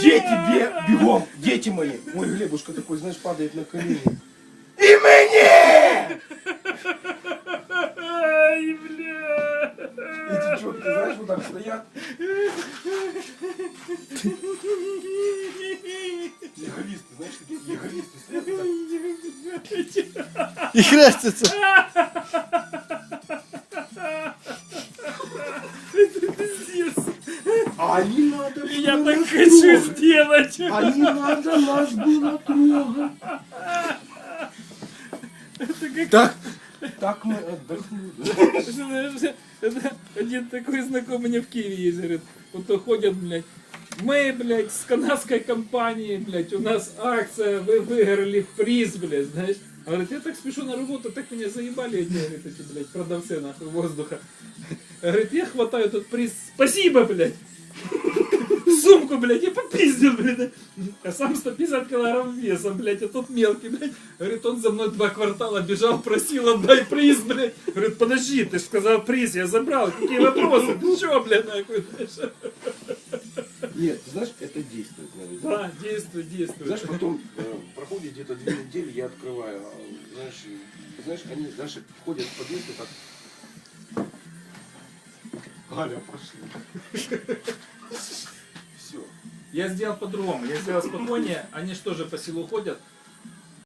Дети, бе- бегом! Дети мои! Ой, Глебушка такой, знаешь, падает на колени. И мне! Ай, бля. Эти четки, знаешь, вот так стоят. Еговисты, знаешь, такие еговисты стоят вот так. І хрестяться. А не надо Я было так нас хочу трогать. сделать. А не надо нас было трогать. Так, так мы отдохнули. Это один такой знакомый мне в Киеве есть, говорит, вот то ходят, блядь, мы, блядь, с канадской компанией, блядь, у нас акция, вы выиграли приз, блядь, знаешь. Он Говорит, я так спешу на работу, так меня заебали эти, говорит, эти, блядь, продавцы, нахуй, воздуха. Говорит, я хватаю этот приз, спасибо, блядь. Сумку, блядь, я попиздил, блядь. А сам 150 килограмм веса, блядь, а тот мелкий, блядь. Говорит, он за мной два квартала бежал, просил, отдай приз, блядь. Говорит, подожди, ты же сказал приз, я забрал. Какие вопросы? Ты чё, блядь, нахуй? знаешь? Нет, ты знаешь, это действует, наверное. Да, действуй, действуй. Знаешь, потом э, проходит где-то две недели, я открываю, а, знаешь, и, знаешь, они, знаешь, ходят в подъезд и так. Галя, пошли. Я сделал по-другому. Я сделал спокойнее. Они же тоже по селу ходят.